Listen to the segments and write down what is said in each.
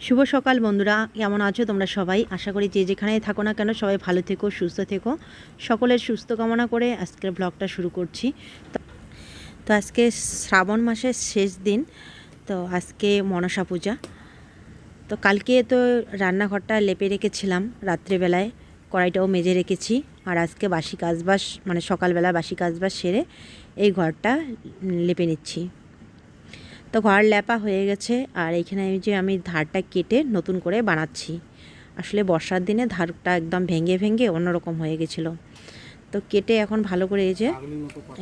শুভ সকাল বন্ধুরা, কেমন আছো তোমরা সবাই? আশা করি যে যেখানেই থাকো না কেন সবাই ভালো থেকো, সুস্থ থেকো। সকলের সুস্থ কামনা করে আজকের ব্লগটা শুরু করছি। তো- আজকে শ্রাবণ মাসের শেষ দিন, তো আজকে মনসা পূজা। তো কালকে তো রান্নাঘরটা লেপে রেখেছিলাম রাত্রেবেলায়, কড়াইটাও মেজে রেখেছি। আর আজকে বাসি কাজবাস মানে সকালবেলা বাসি কাজবাস সেরে এই ঘরটা লেপে নিচ্ছি। তো ঘর ল্যাপা হয়ে গেছে আর এখানে যে আমি ধারটা কেটে নতুন করে বানাচ্ছি। আসলে বর্ষার দিনে ধারটা একদম ভেঙে ভেঙে অন্যরকম হয়ে গেছিল। তো কেটে এখন ভালো করে এই যে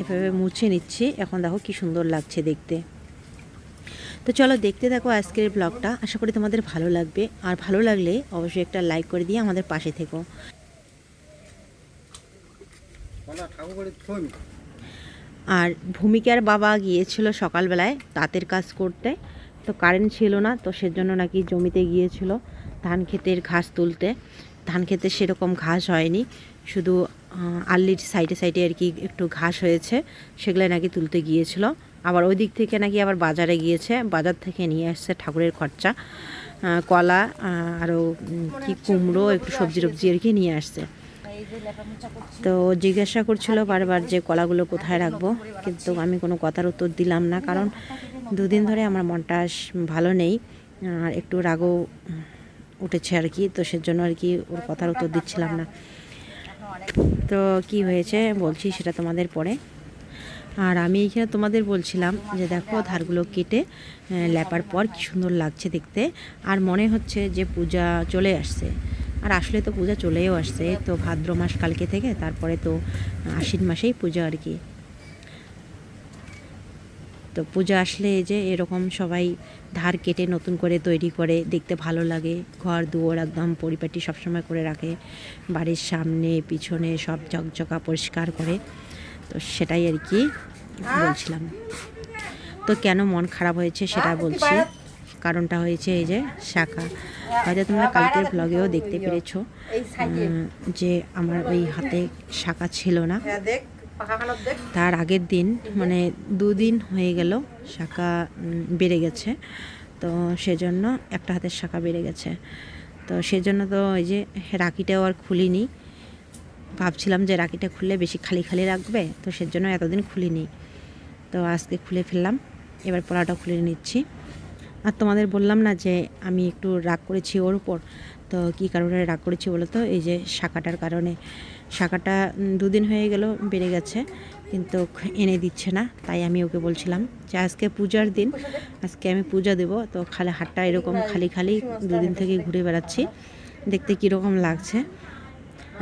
এভাবে মুছে নিচ্ছি। এখন দেখো কি সুন্দর লাগছে দেখতে। তো চলো দেখতে থাকো আজকের ব্লগটা। আশা করি তোমাদের ভালো লাগবে। আর ভালো লাগলে অবশ্যই একটা লাইক করে দিয়ে আমাদের পাশে থেকো। আর ভূমিকার বাবা গিয়েছিল সকালবেলায় তাঁতের কাজ করতে, তো কারেন্ট ছিল না, তো সেজন্য নাকি জমিতে গিয়েছিল ধান ক্ষেতের ঘাস তুলতে। ধান ক্ষেতে সেরকম ঘাস হয়নি, শুধু আল্লির সাইডে সাইডে আর কি একটু ঘাস হয়েছে সেগুলো নাকি তুলতে গিয়েছিল। আবার ওই দিক থেকে নাকি আবার বাজারে গিয়েছে, বাজার থেকে নিয়ে আসছে ঠাকুরের খরচা কলা আরও কি কুমড়ো, একটু সবজি টবজি আর কি নিয়ে আসছে। তো জিজ্ঞাসা করছিল বারবার যে কলাগুলো কোথায় রাখব, কিন্তু আমি কোনো কথার উত্তর দিলাম না, কারণ দুদিন ধরে আমার মনটা ভালো নেই, আর একটু রাগও উঠেছে আর কি, তো সেজন্য আর কি ওর কথার উত্তর দিচ্ছিলাম না। তো কি হয়েছে বলছি সেটা তোমাদের পরে। আর আমি এখানে তোমাদের বলছিলাম যে দেখো ধারগুলো কেটে লেপার পর কি সুন্দর লাগছে দেখতে, আর মনে হচ্ছে যে পূজা চলে আসছে। আর আসলে তো পূজা চলেও আসছে তো ভাদ্র মাস কালকে থেকে তারপরে তো আশ্বিন মাসেই পূজা আর কি। তো পূজা আসলে এই যে এরকম সবাই ধার কেটে নতুন করে তৈরি করে দেখতে ভালো লাগে। ঘর দুয়ার একদম পরিপাটি সবসময় করে রাখে। বাড়ির সামনে পিছনে সব ঝকঝকা পরিষ্কার করে। তো সেটাই আর কি বলছিলাম। তো কেন মন খারাপ হয়েছে সেটা বলছি। কারণটা হয়েছে এই যে শাখা। হয়তো তোমরা কালকের ব্লগেও দেখতে পেরেছ যে আমার ওই হাতে শাখা ছিল না। তার আগের দিন মানে দুদিন হয়ে গেল শাখা বেড়ে গেছে। তো সেজন্য একটা হাতের শাখা বেড়ে গেছে। তো সেজন্য তো ওই যে রাখিটাও আর খুলিনি। ভাবছিলাম যে রাখিটা খুললে বেশি খালি খালি রাখবে তো সেজন্য এতদিন খুলিনি। তো আজকে খুলে ফেললাম এবার পলাটা খুলে নিচ্ছি। আর তোমাদের বললাম না যে আমি একটু রাগ করেছি ওর উপর, তো কী কারণে রাগ করেছি বলো তো? এই যে শাখাটার কারণে। শাখাটা দুদিন হয়ে গেল, বেড়ে গেছে, কিন্তু এনে দিচ্ছে না, তাই আমি ওকে বলছিলাম যে আজকে পূজার দিন, আজকে আমি পূজা দেব, তো খালি হাটটা এরকম খালি খালি দুদিন থেকে ঘুরে বেড়াচ্ছি, দেখতে কীরকম লাগছে।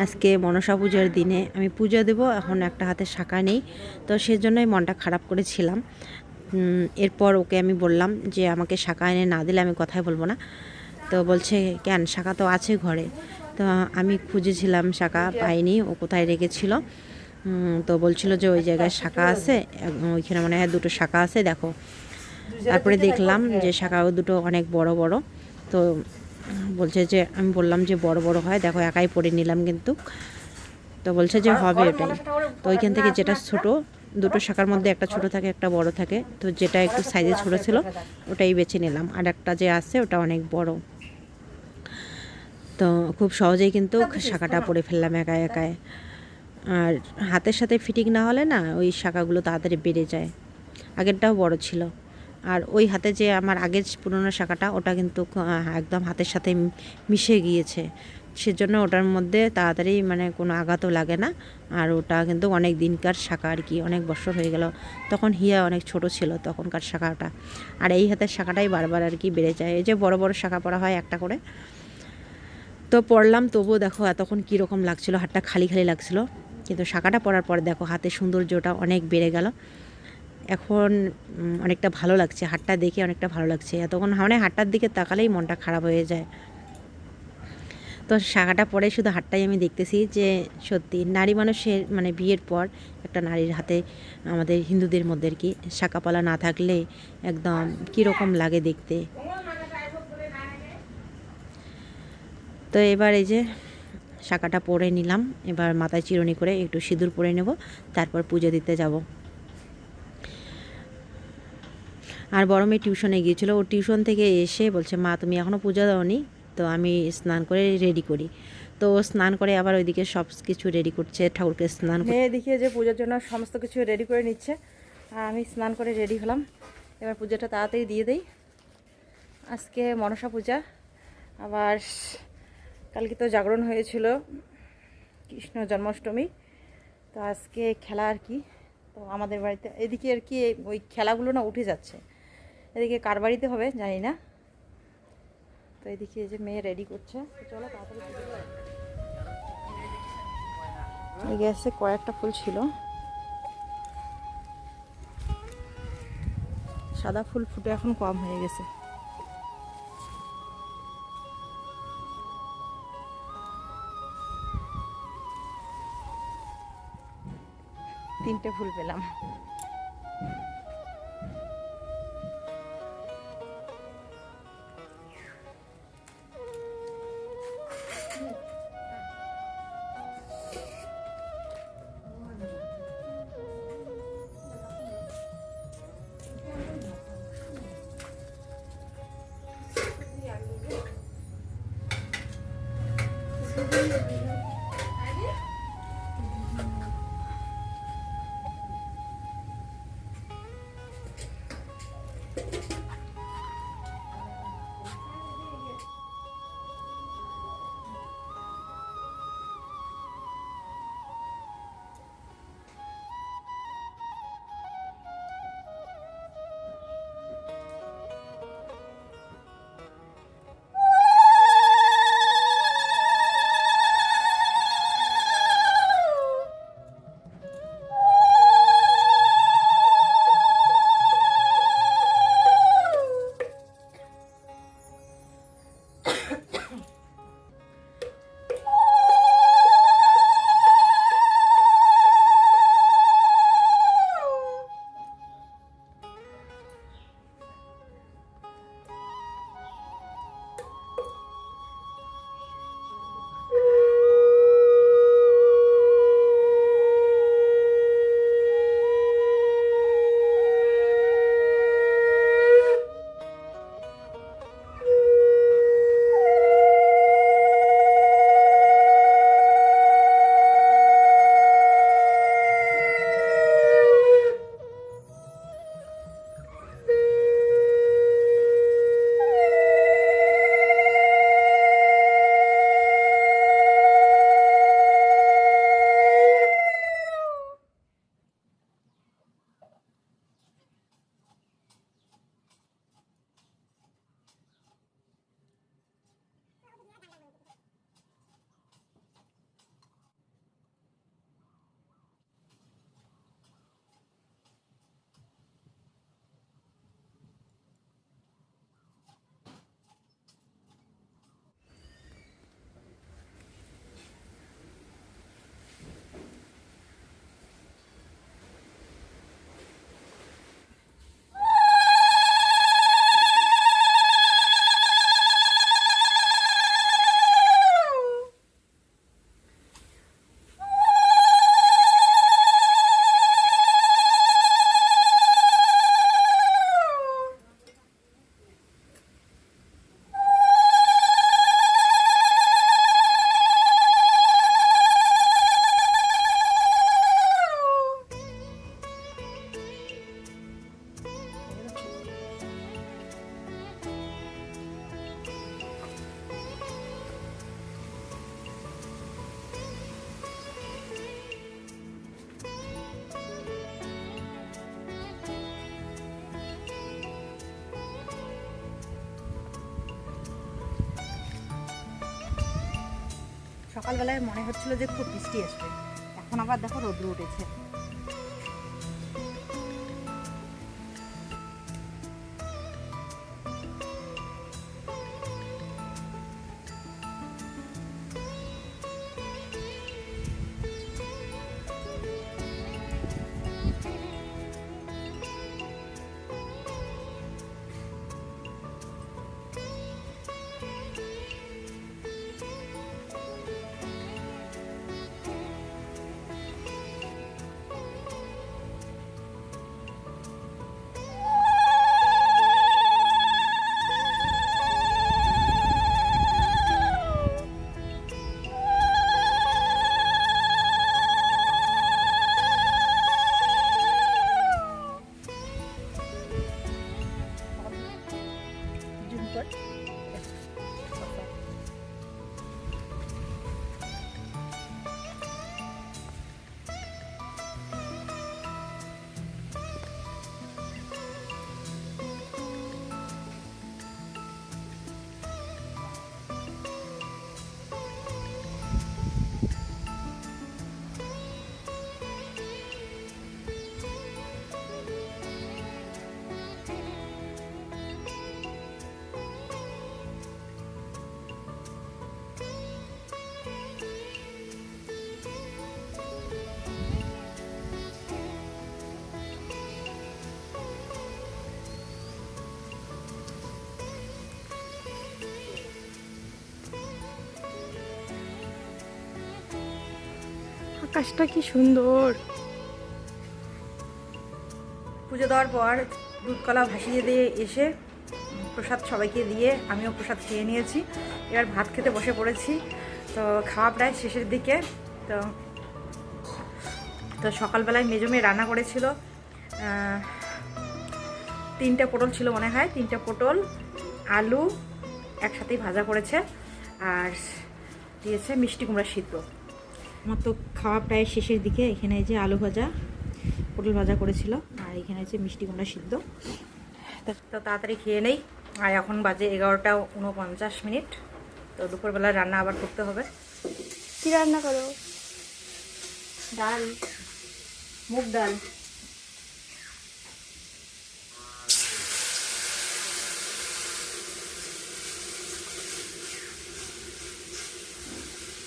আজকে মনসা পূজার দিনে আমি পূজা দেব, এখন একটা হাতে শাখা নেই, তো সেজন্যই মনটা খারাপ করেছিলাম। এরপর ওকে আমি বললাম যে, আমাকে শাখা এনে না দিলে আমি কথাই বলব না। তো বলছে, কেন? শাখা তো আছে ঘরে। তো আমি খুঁজেছিলাম শাখা, পাইনি, ও কোথায় রেখেছিল। তো বলছিল যে, ওই জায়গায় শাখা আছে ওইখানে মনে হয় দুটো শাখা আছে, দেখো। তারপরে দেখলাম যে, শাখাও দুটো অনেক বড় বড়। তো বলছে যে, আমি বললাম যে, বড় বড় হয়, দেখো, একাই পরে নিলাম কিন্তু। তো বলছে যে, হবে ওটাই। তো ওইখান থেকে যেটা ছোট দুটো শাখার মধ্যে একটা ছোট থাকে, একটা বড় থাকে। তো যেটা একটু সাইজে ছোট ছিল, ওটাই বেছে নিলাম। আর একটা যে আছে, ওটা অনেক বড়। তো খুব সহজেই কিন্তু শাখাটা পরে ফেললাম একা একায়। আর হাতের সাথে ফিটিং না হলে না, ওই শাখাগুলো তাড়াতাড়ি বেড়ে যায়। আগেরটাও বড় ছিল। আর ওই হাতে যে আমার আগের পুরনো শাখাটা, ওটা কিন্তু একদম হাতের সাথে মিশে গিয়েছে। সেজন্য ওটার মধ্যে তাড়াতাড়ি মানে কোনো আঘাতও লাগে না। আর ওটা কিন্তু অনেক দিনকার শাখা আর কি, অনেক বছর হয়ে গেল। তখন হিয়া অনেক ছোট ছিল তখনকার শাখাটা। আর এই হাতের শাখাটাই বারবার আর কি বেড়ে যায়। এই যে বড় বড় শাখা পড়া হয় একটা করে। তো পড়লাম, তবুও দেখো এতক্ষণ কীরকম লাগছিল। হাতটা খালি খালি লাগছিল। কিন্তু শাখাটা পরার পর দেখো হাতের সৌন্দর্যটা অনেক বেড়ে গেল। এখন অনেকটা ভালো লাগছে। হাটটা দেখে অনেকটা ভালো লাগছে। এতক্ষণ মানে হাটটার দিকে তাকালেই মনটা খারাপ হয়ে যায়। তো শাখাটা পরে শুধু হাটটাই আমি দেখতেছি যে সত্যি নারী মানুষের মানে বিয়ের পর একটা নারীর হাতে আমাদের হিন্দুদের মধ্যে আর কি শাখাপালা না থাকলে একদম কীরকম লাগে দেখতে। তো এবার এই যে শাখাটা পরে নিলাম, এবার মাথায় চিরুনি করে একটু সিঁদুর পরে নেব, তারপর পুজো দিতে যাব। আর বড় মেয়ে টিউশনে গিয়েছিল, ও টিউশন থেকে এসে বলছে, মা, তুমি এখনও পূজা দাওনি? তো আমি স্নান করে রেডি করি। তো স্নান করে আবার ওইদিকে সব কিছু রেডি করছে, ঠাকুরকে স্নান দেখিয়ে যে পুজোর জন্য সমস্ত কিছু রেডি করে নিচ্ছে। আর আমি স্নান করে রেডি হলাম। এবার পুজোটা তাড়াতাড়ি দিয়ে দেই। আজকে মনসা পূজা। আবার কালকে তো জাগরণ হয়েছিল, কৃষ্ণ জন্মাষ্টমী। তো আজকে খেলা আর কি। তো আমাদের বাড়িতে এদিকে আর কি ওই খেলাগুলো না উঠে যাচ্ছে। এদিকে কার বাড়িতে হবে জানি না। তো এদিকে এই যে মেয়ে রেডি করছে। চলো এই গ্যাসে কয়েকটা ফুল ছিল। সাদা ফুল ফুটে এখন কম হয়ে গেছে। তিনটে ফুল পেলাম। সকালবেলায় মনে হচ্ছিল যে খুব বৃষ্টি আসবে এখন আবার দেখো রোদ্র উঠেছে। আকাশটা কি সুন্দর। পুজো দেওয়ার পর দুধ কলা ভাসিয়ে দিয়ে এসে প্রসাদ সবাইকে দিয়ে আমিও প্রসাদ খেয়ে নিয়েছি। এবার ভাত খেতে বসে পড়েছি। তো খাওয়া প্রায় শেষের দিকে। তো তো সকালবেলায় মেজমে রান্না করেছিল তিনটে পটল ছিল মনে হয়, তিনটে পটল, আলু একসাথেই ভাজা করেছে, আর দিয়েছে মিষ্টি কুমড়া সিদ্ধ। আমার তো খাওয়া প্রায় শেষের দিকে এখানে এই যে আলু ভাজা পটল ভাজা করেছিল আর এখানে যে মিষ্টি কুমড়া সিদ্ধ। তো- তো তাড়াতাড়ি খেয়ে নেই। আর এখন বাজে এগারোটা উনপঞ্চাশ মিনিট। তো দুপুরবেলা রান্না আবার করতে হবে। কি রান্না করো? ডাল মুগ ডাল।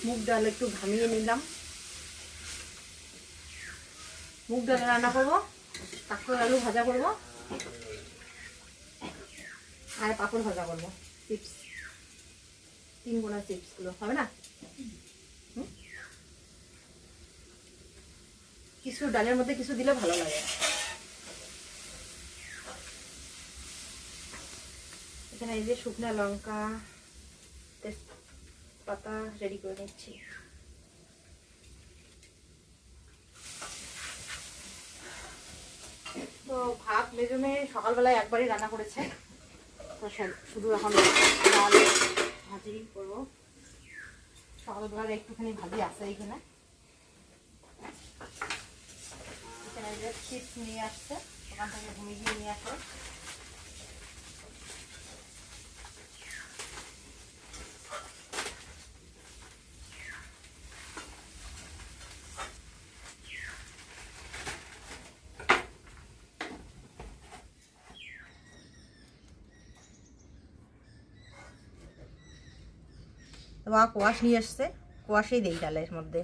মুগ ডাল একটু ঘামিয়ে নিলাম। মুগ ডাল রান্না করব কাঁকড় আলু ভাজা করব, আর পাঁপড় ভাজা করব, চিপস। তিন গোনা চিপসগুলো, হবে না? কিছু ডালের মধ্যে কিছু দিলে ভালো লাগে। এখানে এই যে শুকনা লঙ্কা তেজপাতা রেডি করে নিচ্ছি। তো ভাত মেজমে সকালবেলায় একবারই রান্না করেছে। তো শুধু এখন ডাল ভাজি করব। সকালবেলার একটুখানি ভাজি আছে এখানে এখানে চিপস নিয়ে আসছে, ওখান থেকে ঘুমিয়ে গিয়ে নিয়ে আসে। মা কোয়াশ নিয়ে আসছে কোয়াশেই দেই ডালের মধ্যে।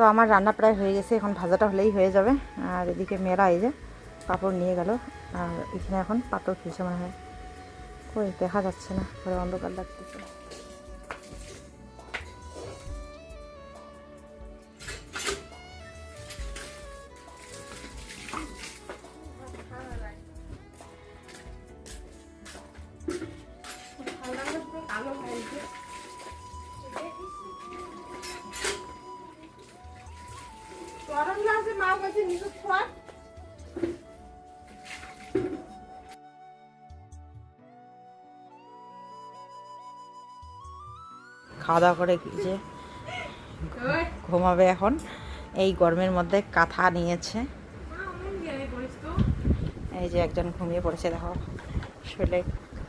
তো আমার রান্না প্রায় হয়ে গেছে, এখন ভাজাটা হলেই হয়ে যাবে। আর এদিকে মেয়েরা এই যে কাপড় নিয়ে গেল, আর এখানে এখন পাথর খুলছে মনে হয়। কই, দেখা যাচ্ছে না, ঘরে অন্ধকার লাগতেছে। খাওয়া দাওয়া করে যে ঘুমাবে এখন। এই গরমের মধ্যে কাঁথা নিয়েছে। এই যে একজন ঘুমিয়ে পড়েছে, দেখো। শরীরে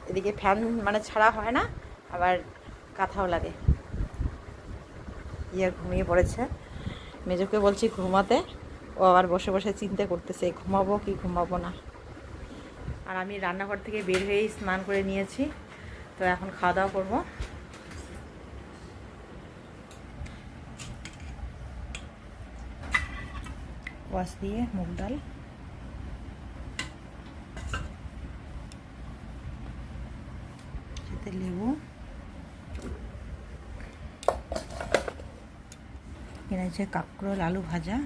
এদিকে ফ্যান মানে ছাড়া হয় না, আবার কাঁথাও লাগে। ইয়ে ঘুমিয়ে পড়েছে। মেজোকে বলছি ঘুমাতে। ও আবার বসে বসে চিন্তা করতেছে, ঘুমাবো কি ঘুমাবো না। আর আমি রান্নাঘর থেকে বের হয়েই স্নান করে নিয়েছি। তো এখন খাওয়া দাওয়া করব। ওয়াশ দিয়ে মুগ ডাল সাথে লেবু এরা হচ্ছে কাঁকরোল আলু ভাজা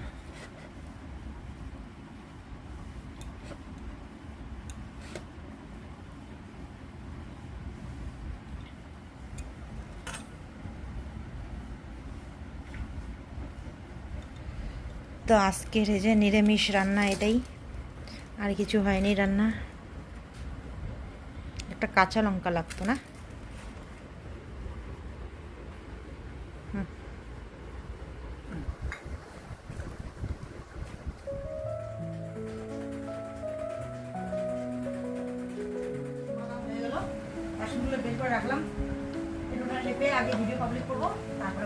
তো আজকের যে নিরামিষ রান্না এটাই। আর কিছু হয়নি রান্না। একটা কাঁচা লঙ্কা লাগতো না? রাখলাম। লেপে আগে ভিডিও পাবলিশ করব, তারপরে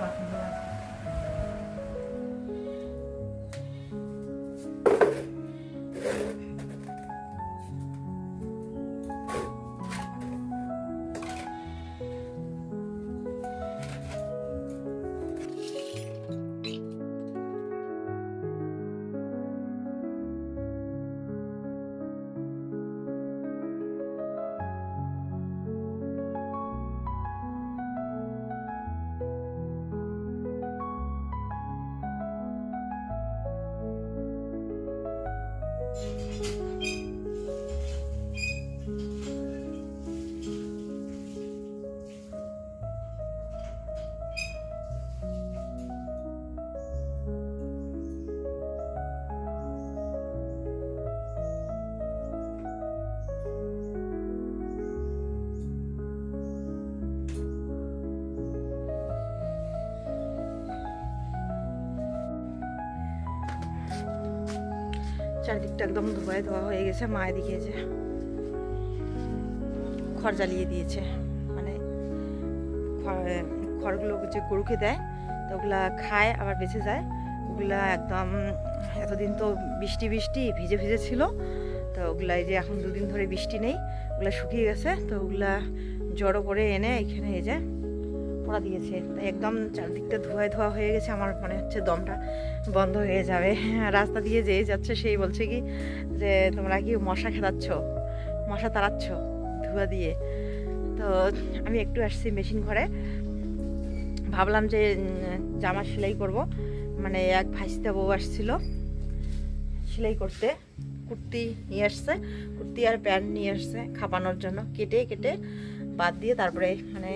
চারিদিকটা একদম ধোয়া ধোয়া হয়ে গেছে, মা এদিকে যে খড় জ্বালিয়ে দিয়েছে। মানে খড়- খড়গুলো যে গরুকে দেয়, তো ওগুলা খায়, আবার বেঁচে যায়। ওগুলা একদম এতদিন তো বৃষ্টি বৃষ্টি, ভিজে ভিজে ছিল। তো ওগুলা এই যে এখন দুদিন ধরে বৃষ্টি নেই, ওগুলা শুকিয়ে গেছে, তো ওগুলা জড়ো করে এনে এখানে এই যে পোড়া দিয়েছে। একদম চারদিকটা ধোয়ায় ধোয়া হয়ে গেছে, আমার মনে হচ্ছে দমটা বন্ধ হয়ে যাবে। রাস্তা দিয়ে যেই যাচ্ছে সেই বলছে কি যে, তোমরা কি মশা খেদাচ্ছ? মশা তাড়াচ্ছ ধোয়া দিয়ে? তো আমি একটু আসছি মেশিন ঘরে। ভাবলাম যে জামা সেলাই করব। মানে এক ভাইস্তা বউ আসছিল সেলাই করতে। কুর্তি নিয়ে আসছে, কুর্তি আর প্যান্ট নিয়ে আসছে খাপানোর জন্য। কেটে কেটে বাদ দিয়ে তারপরে মানে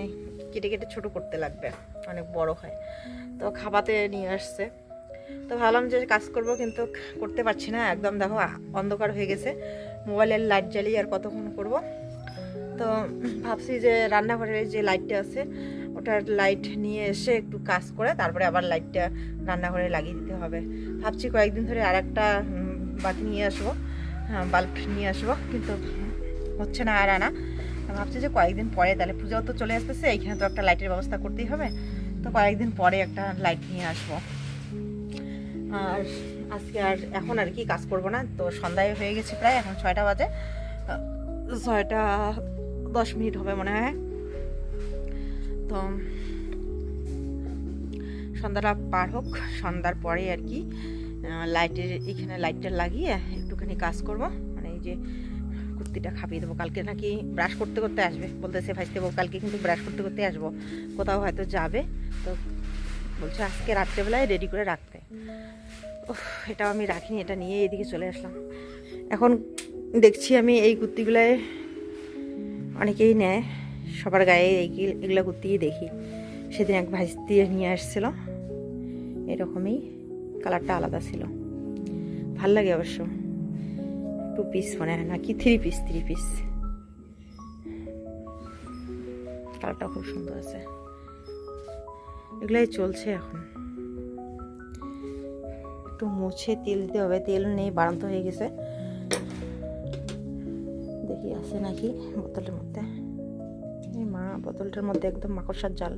কেটে কেটে ছোট করতে লাগবে। অনেক বড় হয়। তো খাপাতে নিয়ে আসছে। তো ভাবলাম যে কাজ করব কিন্তু করতে পারছি না। একদম দেখো অন্ধকার হয়ে গেছে। মোবাইলের লাইট জ্বালিয়ে আর কতক্ষণ করব? তো ভাবছি যে রান্নাঘরের যে লাইটটা আছে, ওটার লাইট নিয়ে এসে একটু কাজ করে, তারপরে আবার লাইটটা রান্নাঘরে লাগিয়ে দিতে হবে। ভাবছি কয়েকদিন ধরে আর একটা বাতি নিয়ে আসব। বাল্ব নিয়ে আসব, কিন্তু হচ্ছে না আর আনা। ভাবছি যে কয়েকদিন পরে, তাহলে পুজোও তো চলে আসতেছে, এইখানে তো একটা লাইটের ব্যবস্থা করতেই হবে। তো কয়েকদিন পরে একটা লাইট নিয়ে আসব। আর আজকে আর এখন আর কি কাজ করব না, তো সন্ধ্যায় হয়ে গেছে প্রায়, এখন ছয়টা বাজে। ছয়টা দশ মিনিট হবে মনে হয়। তো সন্ধ্যাটা পার হোক, সন্ধ্যার পরে আর কি লাইটের এখানে লাইটটা লাগিয়ে একটুখানি কাজ করব। মানে এই যে কুর্তিটা খাপিয়ে দেবো। কালকে নাকি ব্রাশ করতে করতে আসবে। বলতেছে ভাইতে দেবো, কালকে কিন্তু ব্রাশ করতে করতে আসব। কোথাও হয়তো যাবে। তো বলছে, আজকে রাত্রেবেলায় রেডি করে রাখতে। এটাও আমি রাখিনি, এটা নিয়ে এদিকে চলে আসলাম। এখন দেখছি আমি এই কুর্তিগুলোয় অনেকেই নেয়। সবার গায়ে এই এগুলো কুর্তিই দেখি। সেদিন এক ভাইস দিয়ে নিয়ে আসছিল। এরকমই কালারটা আলাদা ছিল। ভালো লাগে অবশ্য। টু পিস মনে হয় নাকি? থ্রি পিস থ্রি পিস কালারটা খুব সুন্দর আছে। এগুলাই চলছে এখন। একটু মুছে তেল দিতে হবে, তেল নেই, বাড়ান্ত হয়ে গেছে। দেখি আছে নাকি বোতলের মধ্যে। এই মা, বোতলটার মধ্যে একদম মাকড়সার জাল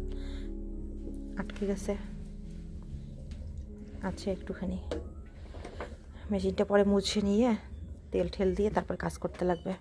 আটকে গেছে। আছে একটুখানি। মেশিনটা পরে মুছে নিয়ে তেল ঠেল দিয়ে তারপর কাজ করতে লাগবে